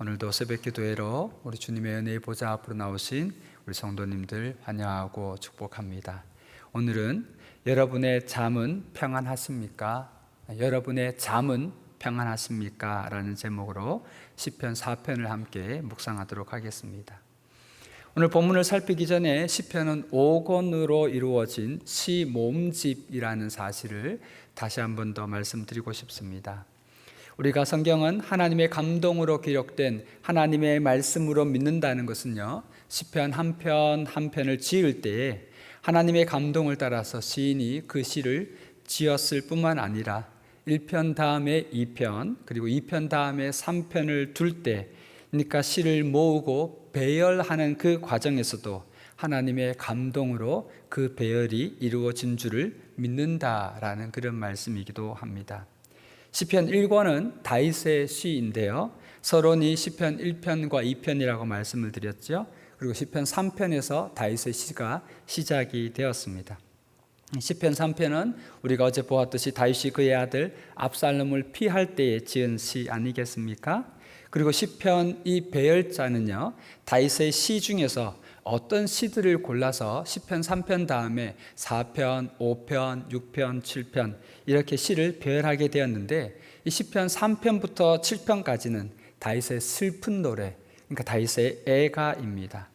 오늘도 새벽 기도회로 우리 주님의 은혜의 보좌 앞으로 나오신 우리 성도님들 환영하고 축복합니다. 오늘은 여러분의 잠은 평안하십니까? 여러분의 잠은 평안하십니까? 라는 제목으로 시편 4편을 함께 묵상하도록 하겠습니다. 오늘 본문을 살피기 전에 시편은 5권으로 이루어진 시 몸집이라는 사실을 다시 한 번 더 말씀드리고 싶습니다. 우리가 성경은 하나님의 감동으로 기록된 하나님의 말씀으로 믿는다는 것은요. 시편 한 편 한 편을 지을 때에 하나님의 감동을 따라서 시인이 그 시를 지었을 뿐만 아니라 1편 다음에 2편 그리고 2편 다음에 3편을 둘 때 그러니까 시를 모으고 배열하는 그 과정에서도 하나님의 감동으로 그 배열이 이루어진 줄을 믿는다라는 그런 말씀이기도 합니다. 시편 1권은 다윗의 시인데요. 서론이 시편 1편과 2편이라고 말씀을 드렸죠. 그리고 시편 3편에서 다윗의 시가 시작이 되었습니다. 시편 3편은 우리가 어제 보았듯이 다윗이 그의 아들 압살롬을 피할 때에 지은 시 아니겠습니까? 그리고 시편 이 배열자는요. 다윗의 시 중에서 어떤 시들을 골라서 시편 3편 다음에 4편, 5편, 6편, 7편 이렇게 시를 배열하게 되었는데 이 시편 3편부터 7편까지는 다윗의 슬픈 노래, 그러니까 다윗의 애가입니다.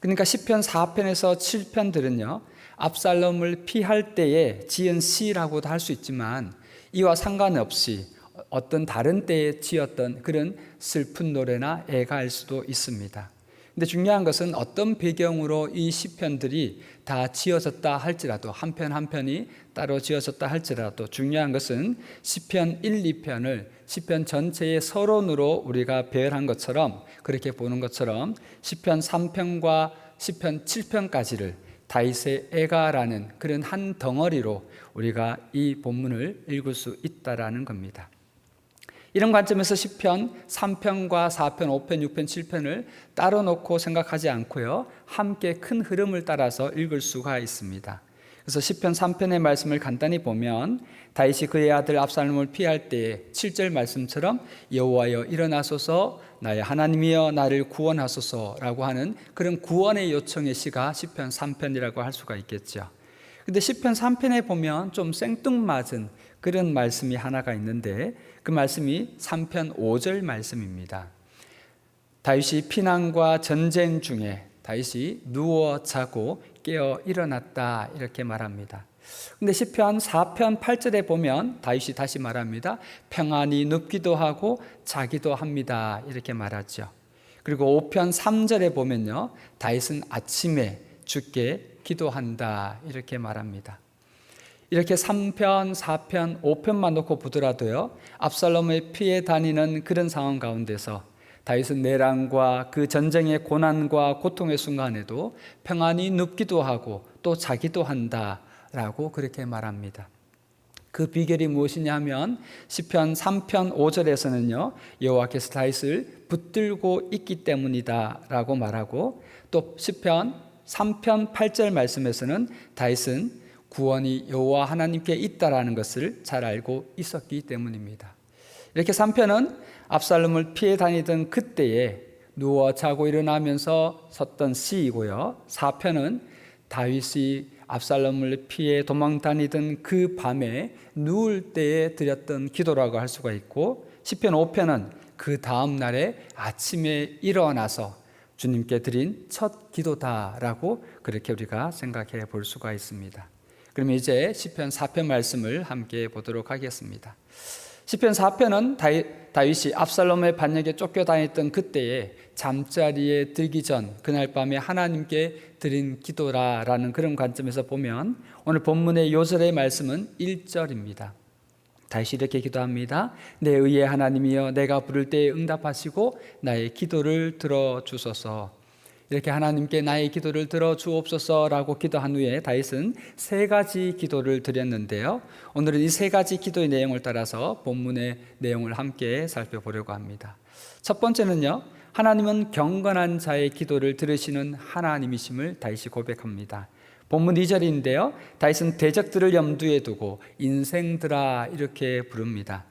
그러니까 시편 4편에서 7편들은요. 압살롬을 피할 때에 지은 시라고도 할 수 있지만 이와 상관없이 어떤 다른 때에 지었던 그런 슬픈 노래나 애가일 수도 있습니다. 근데 중요한 것은 어떤 배경으로 이 시편들이 다 지어졌다 할지라도 한 편 한 편이 따로 지어졌다 할지라도 중요한 것은 시편 1, 2편을 시편 전체의 서론으로 우리가 배열한 것처럼 그렇게 보는 것처럼 시편 3편과 시편 7편까지를 다윗의 애가라는 그런 한 덩어리로 우리가 이 본문을 읽을 수 있다라는 겁니다. 이런 관점에서 10편, 3편과 4편, 5편, 6편, 7편을 따로 놓고 생각하지 않고요. 함께 큰 흐름을 따라서 읽을 수가 있습니다. 그래서 10편 3편의 말씀을 간단히 보면 다윗이 그의 아들 압살롬을 피할 때에 7절 말씀처럼 여호와여 일어나소서 나의 하나님이여 나를 구원하소서라고 하는 그런 구원의 요청의 시가 10편 3편이라고 할 수가 있겠죠. 근데 10편 3편에 보면 좀 생뚱맞은 그런 말씀이 하나가 있는데 그 말씀이 3편 5절 말씀입니다. 다윗이 피난과 전쟁 중에 다윗이 누워 자고 깨어 일어났다 이렇게 말합니다. 근데 시편 4편 8절에 보면 다윗이 다시 말합니다. 평안히 눕기도 하고 자기도 합니다. 이렇게 말하죠. 그리고 5편 3절에 보면요. 다윗은 아침에 주께 기도한다. 이렇게 말합니다. 이렇게 3편, 4편, 5편만 놓고 보더라도요. 압살롬의 피해 다니는 그런 상황 가운데서 다윗은 내란과 그 전쟁의 고난과 고통의 순간에도 평안히 눕기도 하고 또 자기도 한다라고 그렇게 말합니다. 그 비결이 무엇이냐 하면 시편 3편 5절에서는요. 여호와께서 다윗을 붙들고 있기 때문이다라고 말하고 또 시편 3편 8절 말씀에서는 다윗은 구원이 여호와 하나님께 있다라는 것을 잘 알고 있었기 때문입니다. 이렇게 3편은 압살롬을 피해 다니던 그때에 누워 자고 일어나면서 섰던 시이고요. 4편은 다윗이 압살롬을 피해 도망 다니던 그 밤에 누울 때에 드렸던 기도라고 할 수가 있고 시편 5편은 그 다음 날에 아침에 일어나서 주님께 드린 첫 기도다라고 그렇게 우리가 생각해 볼 수가 있습니다. 그럼 이제 시편 4편 말씀을 함께 보도록 하겠습니다. 시편 4편은 다윗 이 압살롬의 반역에 쫓겨다녔던 그때에 잠자리에 들기 전 그날 밤에 하나님께 드린 기도라라는 그런 관점에서 보면 오늘 본문의 요절의 말씀은 1절입니다. 다시 이렇게 기도합니다. 내 의의 하나님이여 내가 부를 때에 응답하시고 나의 기도를 들어 주소서. 이렇게 하나님께 나의 기도를 들어 주옵소서라고 기도한 후에 다윗은 세 가지 기도를 드렸는데요. 오늘은 이 세 가지 기도의 내용을 따라서 본문의 내용을 함께 살펴보려고 합니다. 첫 번째는요. 하나님은 경건한 자의 기도를 들으시는 하나님이심을 다윗이 고백합니다. 본문 2절인데요. 다윗은 대적들을 염두에 두고 인생들아 이렇게 부릅니다.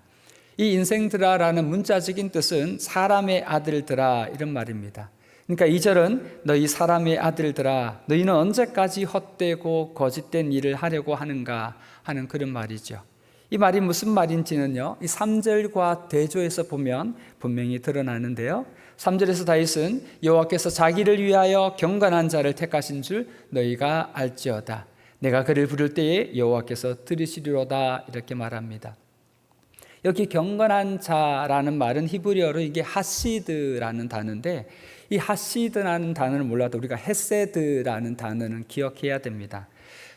이 인생들아라는 문자적인 뜻은 사람의 아들들아 이런 말입니다. 그러니까 이 절은 너희 사람의 아들들아 너희는 언제까지 헛되고 거짓된 일을 하려고 하는가 하는 그런 말이죠. 이 말이 무슨 말인지는요. 이 3절과 대조해서 보면 분명히 드러나는데요. 3절에서 다윗은 여호와께서 자기를 위하여 경건한 자를 택하신 줄 너희가 알지어다. 내가 그를 부를 때에 여호와께서 들으시리로다 이렇게 말합니다. 여기 경건한 자라는 말은 히브리어로 이게 하시드라는 단어인데 이 하시드라는 단어를 몰라도 우리가 헤세드라는 단어는 기억해야 됩니다.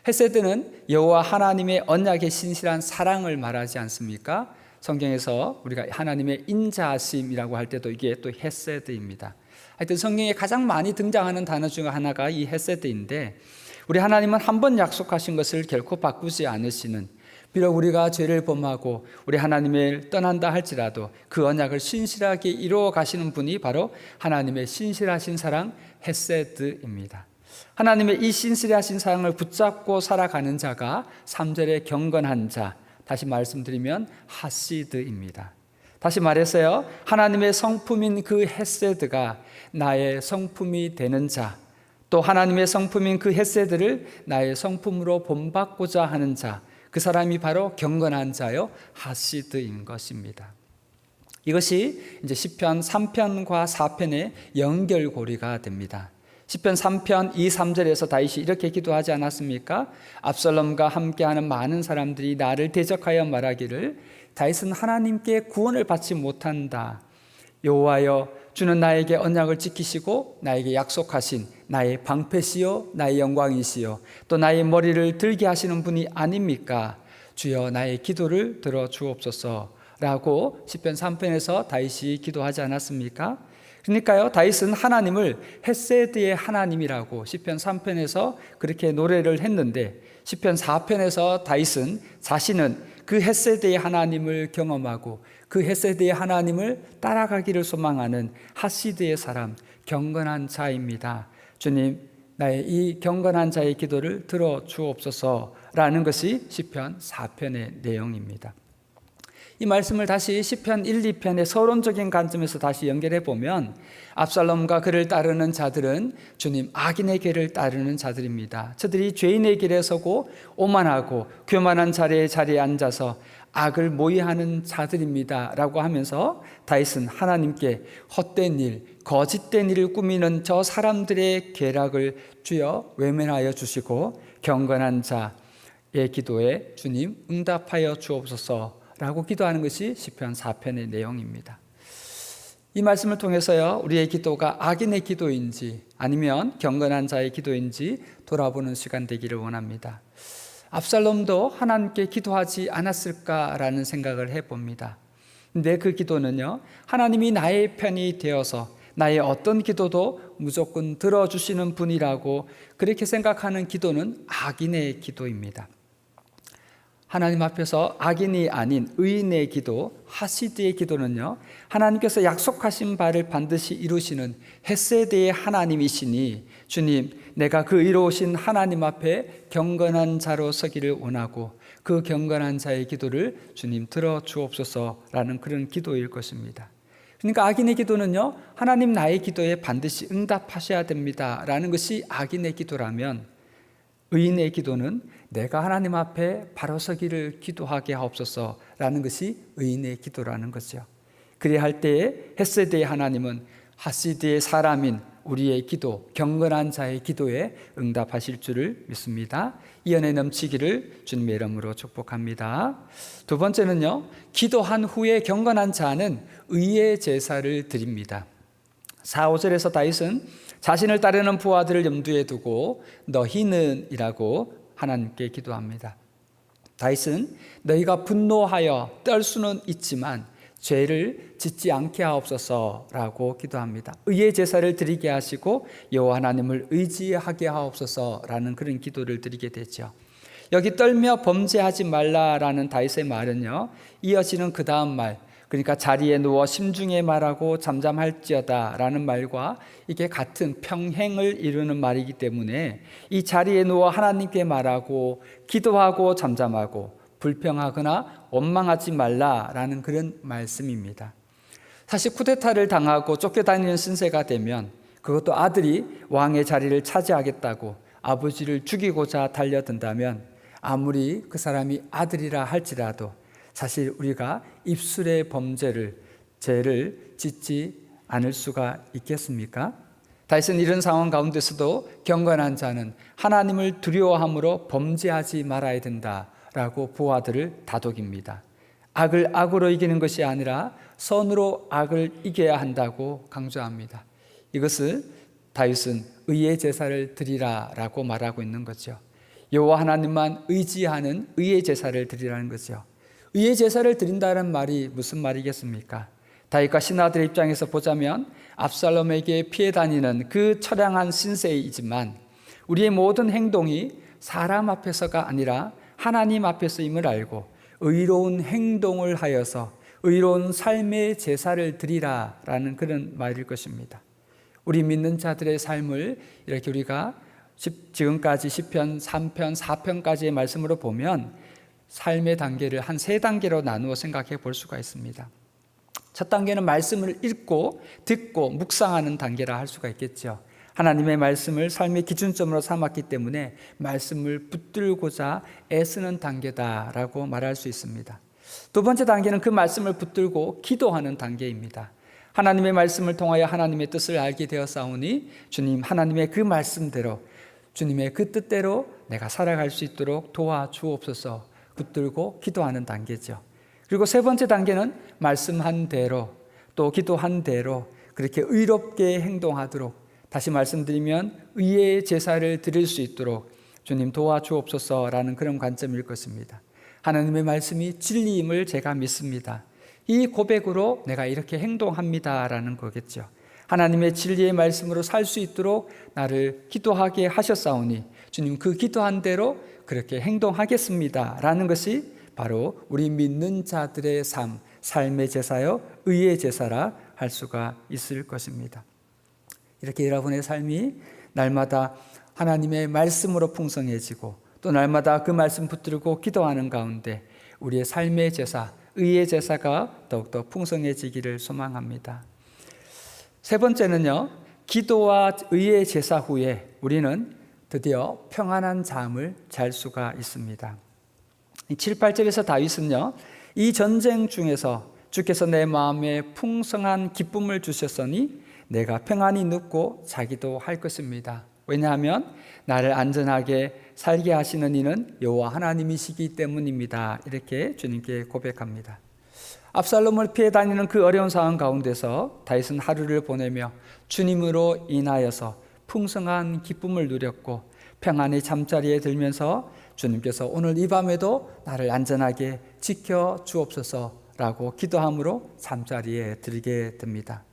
헤세드는 여호와 하나님의 언약의 신실한 사랑을 말하지 않습니까? 성경에서 우리가 하나님의 인자하심이라고 할 때도 이게 또 헤세드입니다. 하여튼 성경에 가장 많이 등장하는 단어 중 하나가 이 헤세드인데 우리 하나님은 한 번 약속하신 것을 결코 바꾸지 않으시는 비록 우리가 죄를 범하고 우리 하나님을 떠난다 할지라도 그 언약을 신실하게 이루어 가시는 분이 바로 하나님의 신실하신 사랑 헤세드입니다. 하나님의 이 신실하신 사랑을 붙잡고 살아가는 자가 3절의 경건한 자, 다시 말씀드리면 하시드입니다. 다시 말해서요, 하나님의 성품인 그 헤세드가 나의 성품이 되는 자, 또 하나님의 성품인 그 헤세드를 나의 성품으로 본받고자 하는 자, 그 사람이 바로 경건한 자요 하시드인 것입니다. 이것이 이제 시편 3편과 4편의 연결고리가 됩니다. 시편 3편 2, 3절에서 다윗이 이렇게 기도하지 않았습니까? 압살롬과 함께하는 많은 사람들이 나를 대적하여 말하기를 다윗은 하나님께 구원을 받지 못한다. 여호와여 주는 나에게 언약을 지키시고 나에게 약속하신 나의 방패시요 나의 영광이시요 또 나의 머리를 들게 하시는 분이 아닙니까? 주여 나의 기도를 들어 주옵소서라고 시편 3편에서 다윗이 기도하지 않았습니까? 그러니까요, 다윗은 하나님을 헤세드의 하나님이라고 시편 3편에서 그렇게 노래를 했는데 시편 4편에서 다윗은 자신은 그 헤세드의 하나님을 경험하고 그 헤세드의 하나님을 따라가기를 소망하는 하시드의 사람, 경건한 자입니다. 주님, 나의 이 경건한 자의 기도를 들어 주옵소서라는 것이 시편 4편의 내용입니다. 이 말씀을 다시 시편 1, 2편의 서론적인 관점에서 다시 연결해 보면 압살롬과 그를 따르는 자들은 주님 악인의 길을 따르는 자들입니다. 저들이 죄인의 길에 서고 오만하고 교만한 자리에 자리에 앉아서 악을 모의하는 자들입니다라고 하면서 다윗은 하나님께 헛된 일, 거짓된 일을 꾸미는 저 사람들의 계략을 주여 외면하여 주시고 경건한 자의 기도에 주님 응답하여 주옵소서. 라고 기도하는 것이 시편 4편의 내용입니다. 이 말씀을 통해서요, 우리의 기도가 악인의 기도인지 아니면 경건한 자의 기도인지 돌아보는 시간 되기를 원합니다. 압살롬도 하나님께 기도하지 않았을까라는 생각을 해봅니다. 근데 그 기도는요, 하나님이 나의 편이 되어서 나의 어떤 기도도 무조건 들어주시는 분이라고 그렇게 생각하는 기도는 악인의 기도입니다. 하나님 앞에서 악인이 아닌 의인의 기도, 하시드의 기도는요, 하나님께서 약속하신 바를 반드시 이루시는 헤세드의 하나님이시니, 주님, 내가 그 이루신 하나님 앞에 경건한 자로 서기를 원하고, 그 경건한 자의 기도를 주님 들어 주옵소서라는 그런 기도일 것입니다. 그러니까 악인의 기도는요, 하나님 나의 기도에 반드시 응답하셔야 됩니다. 라는 것이 악인의 기도라면, 의인의 기도는 내가 하나님 앞에 바로 서기를 기도하게 하옵소서라는 것이 의인의 기도라는 거죠. 그래야 할 때에 헤세드의 하나님은 하시드의 사람인 우리의 기도, 경건한 자의 기도에 응답하실 줄을 믿습니다. 이 은혜 넘치기를 주님의 이름으로 축복합니다. 두 번째는요, 기도한 후에 경건한 자는 의의 제사를 드립니다. 4, 5절에서 다윗은 자신을 따르는 부하들을 염두에 두고 너희는 이라고 하나님께 기도합니다. 다윗은 너희가 분노하여 떨 수는 있지만 죄를 짓지 않게 하옵소서라고 기도합니다. 의의 제사를 드리게 하시고 여호와 하나님을 의지하게 하옵소서라는 그런 기도를 드리게 되죠. 여기 떨며 범죄하지 말라라는 다윗의 말은요. 이어지는 그 다음 말 그러니까 자리에 누워 심중에 말하고 잠잠할지어다라는 말과 이게 같은 평행을 이루는 말이기 때문에 이 자리에 누워 하나님께 말하고 기도하고 잠잠하고 불평하거나 원망하지 말라라는 그런 말씀입니다. 사실 쿠데타를 당하고 쫓겨다니는 신세가 되면 그것도 아들이 왕의 자리를 차지하겠다고 아버지를 죽이고자 달려든다면 아무리 그 사람이 아들이라 할지라도 사실 우리가 입술의 범죄를 죄를 짓지 않을 수가 있겠습니까? 다윗은 이런 상황 가운데서도 경건한 자는 하나님을 두려워함으로 범죄하지 말아야 된다라고 부하들을 다독입니다. 악을 악으로 이기는 것이 아니라 선으로 악을 이겨야 한다고 강조합니다. 이것을 다윗은 의의 제사를 드리라라고 말하고 있는 거죠. 여호와 하나님만 의지하는 의의 제사를 드리라는 거죠. 의의 제사를 드린다는 말이 무슨 말이겠습니까? 다윗과 신하들의 입장에서 보자면 압살롬에게 피해 다니는 그 처량한 신세이지만 우리의 모든 행동이 사람 앞에서가 아니라 하나님 앞에서임을 알고 의로운 행동을 하여서 의로운 삶의 제사를 드리라 라는 그런 말일 것입니다. 우리 믿는 자들의 삶을 이렇게 우리가 지금까지 10편, 3편, 4편까지의 말씀으로 보면 삶의 단계를 한 세 단계로 나누어 생각해 볼 수가 있습니다. 첫 단계는 말씀을 읽고 듣고 묵상하는 단계라 할 수가 있겠죠. 하나님의 말씀을 삶의 기준점으로 삼았기 때문에 말씀을 붙들고자 애쓰는 단계다라고 말할 수 있습니다. 두 번째 단계는 그 말씀을 붙들고 기도하는 단계입니다. 하나님의 말씀을 통하여 하나님의 뜻을 알게 되었사오니 주님 하나님의 그 말씀대로 주님의 그 뜻대로 내가 살아갈 수 있도록 도와주옵소서 붙들고 기도하는 단계죠. 그리고 세 번째 단계는 말씀한 대로 또 기도한 대로 그렇게 의롭게 행동하도록 다시 말씀드리면 의의 제사를 드릴 수 있도록 주님 도와주옵소서라는 그런 관점일 것입니다. 하나님의 말씀이 진리임을 제가 믿습니다. 이 고백으로 내가 이렇게 행동합니다라는 거겠죠. 하나님의 진리의 말씀으로 살 수 있도록 나를 기도하게 하셨사오니 주님 그 기도한 대로 그렇게 행동하겠습니다 라는 것이 바로 우리 믿는 자들의 삶, 삶의 제사요 의의 제사라 할 수가 있을 것입니다. 이렇게 여러분의 삶이 날마다 하나님의 말씀으로 풍성해지고 또 날마다 그 말씀 붙들고 기도하는 가운데 우리의 삶의 제사, 의의 제사가 더욱더 풍성해지기를 소망합니다. 세 번째는요, 기도와 의의 제사 후에 우리는 드디어 평안한 잠을 잘 수가 있습니다. 7, 8절에서 다윗은요, 이 전쟁 중에서 주께서 내 마음에 풍성한 기쁨을 주셨으니 내가 평안히 눕고 자기도 할 것입니다. 왜냐하면 나를 안전하게 살게 하시는 이는 여호와 하나님이시기 때문입니다. 이렇게 주님께 고백합니다. 압살롬을 피해 다니는 그 어려운 상황 가운데서 다윗은 하루를 보내며 주님으로 인하여서 풍성한 기쁨을 누렸고 평안히 잠자리에 들면서 주님께서 오늘 이 밤에도 나를 안전하게 지켜 주옵소서라고 기도함으로 잠자리에 들게 됩니다.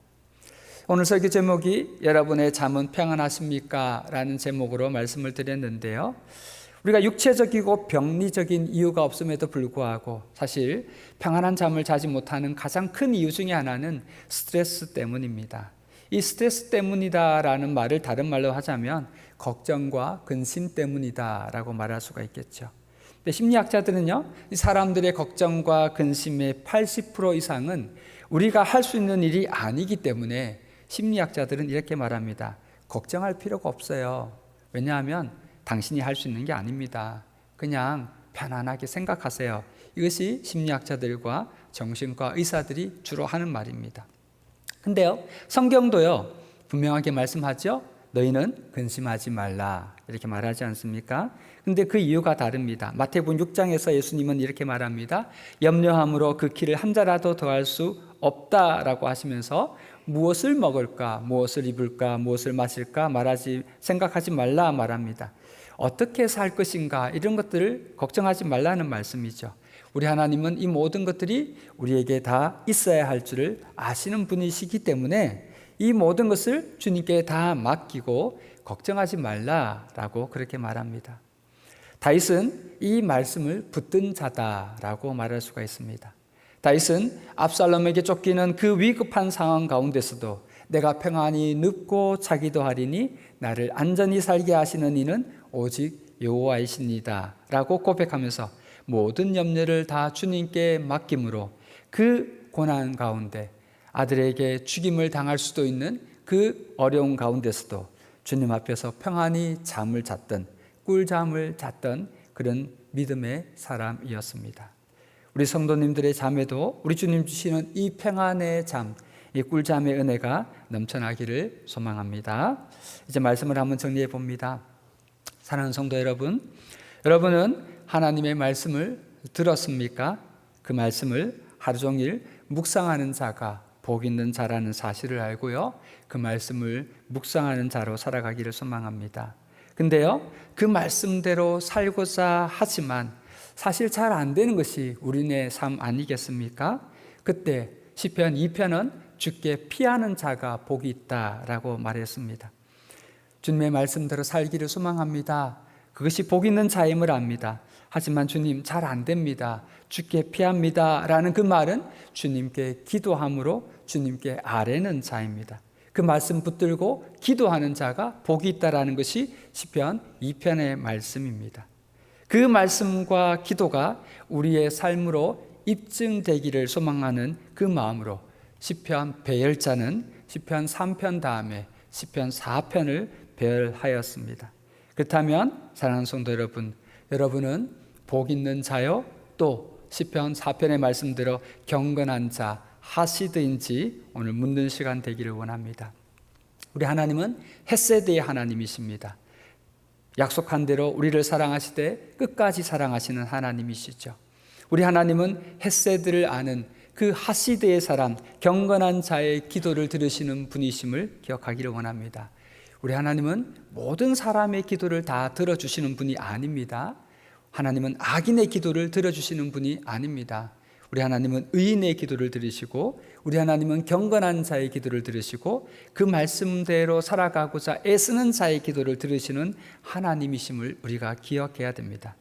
오늘 설교 제목이 여러분의 잠은 평안하십니까? 라는 제목으로 말씀을 드렸는데요. 우리가 육체적이고 병리적인 이유가 없음에도 불구하고 사실 평안한 잠을 자지 못하는 가장 큰 이유 중에 하나는 스트레스 때문입니다. 이 스트레스 때문이다라는 말을 다른 말로 하자면 걱정과 근심 때문이다라고 말할 수가 있겠죠. 근데 심리학자들은요, 이 사람들의 걱정과 근심의 80% 이상은 우리가 할 수 있는 일이 아니기 때문에 심리학자들은 이렇게 말합니다. 걱정할 필요가 없어요. 왜냐하면 당신이 할 수 있는 게 아닙니다. 그냥 편안하게 생각하세요. 이것이 심리학자들과 정신과 의사들이 주로 하는 말입니다. 근데요, 성경도요, 분명하게 말씀하죠? 너희는 근심하지 말라. 이렇게 말하지 않습니까? 근데 그 이유가 다릅니다. 마태복음 6장에서 예수님은 이렇게 말합니다. 염려함으로 그 길을 한 자라도 더할 수 없다라고 하시면서 무엇을 먹을까, 무엇을 입을까, 무엇을 마실까 말하지 생각하지 말라 말합니다. 어떻게 살 것인가 이런 것들을 걱정하지 말라는 말씀이죠. 우리 하나님은 이 모든 것들이 우리에게 다 있어야 할 줄을 아시는 분이시기 때문에 이 모든 것을 주님께 다 맡기고 걱정하지 말라라고 그렇게 말합니다. 다윗은 이 말씀을 붙든 자다라고 말할 수가 있습니다. 다윗은 압살롬에게 쫓기는 그 위급한 상황 가운데서도 내가 평안히 눕고 자기도 하리니 나를 안전히 살게 하시는 이는 오직 여호와이십니다라고 고백하면서 모든 염려를 다 주님께 맡김으로 그 고난 가운데 아들에게 죽임을 당할 수도 있는 그 어려운 가운데서도 주님 앞에서 평안히 잠을 잤던 꿀잠을 잤던 그런 믿음의 사람이었습니다. 우리 성도님들의 잠에도 우리 주님 주시는 이 평안의 잠, 이 꿀잠의 은혜가 넘쳐나기를 소망합니다. 이제 말씀을 한번 정리해 봅니다. 사랑하는 성도 여러분, 여러분은 하나님의 말씀을 들었습니까? 그 말씀을 하루 종일 묵상하는 자가 복 있는 자라는 사실을 알고요. 그 말씀을 묵상하는 자로 살아가기를 소망합니다. 근데요, 그 말씀대로 살고자 하지만 사실 잘 안 되는 것이 우리네 삶 아니겠습니까? 그때 시편 2편은 주께 피하는 자가 복이 있다라고 말했습니다. 주님의 말씀대로 살기를 소망합니다. 그것이 복 있는 자임을 압니다. 하지만 주님 잘 안 됩니다. 주께 피합니다. 라는 그 말은 주님께 기도함으로 주님께 아뢰는 자입니다. 그 말씀 붙들고 기도하는 자가 복이 있다라는 것이 시편 2편의 말씀입니다. 그 말씀과 기도가 우리의 삶으로 입증되기를 소망하는 그 마음으로 시편 배열자는 시편 3편 다음에 시편 4편을 배열하였습니다. 그렇다면 사랑하는 성도 여러분, 여러분은 복 있는 자요 또 시편 4편의 말씀대로 경건한 자 하시드인지 오늘 묻는 시간 되기를 원합니다. 우리 하나님은 햇세드의 하나님이십니다. 약속한 대로 우리를 사랑하시되 끝까지 사랑하시는 하나님이시죠. 우리 하나님은 햇세드를 아는 그 하시드의 사람, 경건한 자의 기도를 들으시는 분이심을 기억하기를 원합니다. 우리 하나님은 모든 사람의 기도를 다 들어주시는 분이 아닙니다. 하나님은 악인의 기도를 들어주시는 분이 아닙니다. 우리 하나님은 의인의 기도를 들으시고 우리 하나님은 경건한 자의 기도를 들으시고 그 말씀대로 살아가고자 애쓰는 자의 기도를 들으시는 하나님이심을 우리가 기억해야 됩니다.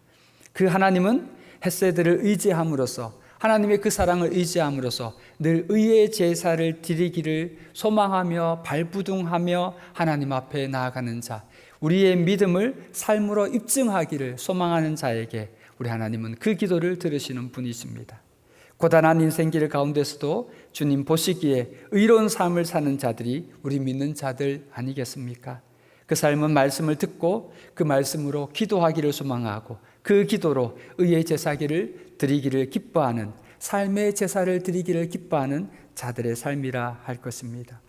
그 하나님은 햇세들을 의지함으로써 하나님의 그 사랑을 의지함으로써 늘 의의 제사를 드리기를 소망하며 발부둥하며 하나님 앞에 나아가는 자, 우리의 믿음을 삶으로 입증하기를 소망하는 자에게 우리 하나님은 그 기도를 들으시는 분이십니다. 고단한 인생길 가운데서도 주님 보시기에 의로운 삶을 사는 자들이 우리 믿는 자들 아니겠습니까? 그 삶은 말씀을 듣고 그 말씀으로 기도하기를 소망하고 그 기도로 의의 제사기를 드리기를 기뻐하는 삶의 제사를 드리기를 기뻐하는 자들의 삶이라 할 것입니다.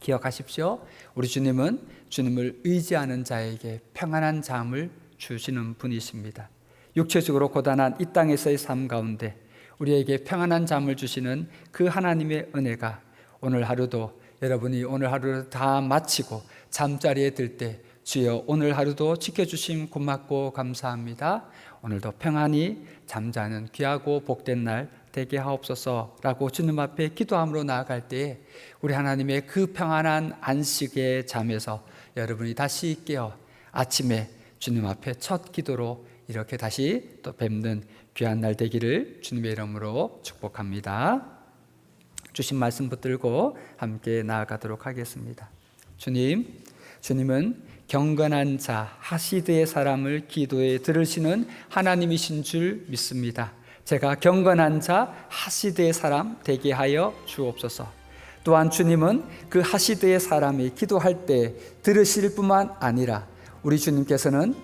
기억하십시오. 우리 주님은 주님을 의지하는 자에게 평안한 잠을 주시는 분이십니다. 육체적으로 고단한 이 땅에서의 삶 가운데 우리에게 평안한 잠을 주시는 그 하나님의 은혜가 오늘 하루도 여러분이 오늘 하루를 다 마치고 잠자리에 들 때 주여 오늘 하루도 지켜주심 고맙고 감사합니다. 오늘도 평안히 잠자는 귀하고 복된 날 되게 하옵소서라고 주님 앞에 기도함으로 나아갈 때에 우리 하나님의 그 평안한 안식의 잠에서 여러분이 다시 깨어 아침에 주님 앞에 첫 기도로 이렇게 다시 또 뵙는 귀한 날 되기를 주님의 이름으로 축복합니다. 주신 말씀 붙들고 함께 나아가도록 하겠습니다. 주님, 주님은 경건한 자 하시드의 사람을 기도에 들으시는 하나님이신 줄 믿습니다. 제가 경건한 자 하시드의 사람 되게 하여 주옵소서. 또한 주님은 그 하시드의 사람이 기도할 때 들으실 뿐만 아니라 우리 주님께서는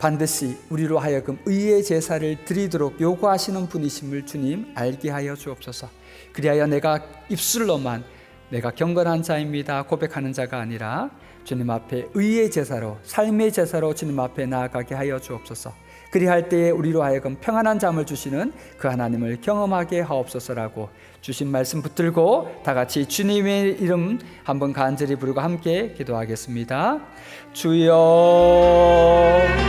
반드시 우리로 하여금 의의 제사를 드리도록 요구하시는 분이심을 주님 알게 하여 주옵소서. 그리하여 내가 입술로만 내가 경건한 자입니다 고백하는 자가 아니라 주님 앞에 의의 제사로 삶의 제사로 주님 앞에 나아가게 하여 주옵소서. 그리할 때에 우리로 하여금 평안한 잠을 주시는 그 하나님을 경험하게 하옵소서라고 주신 말씀 붙들고 다 같이 주님의 이름 한번 간절히 부르고 함께 기도하겠습니다. 주여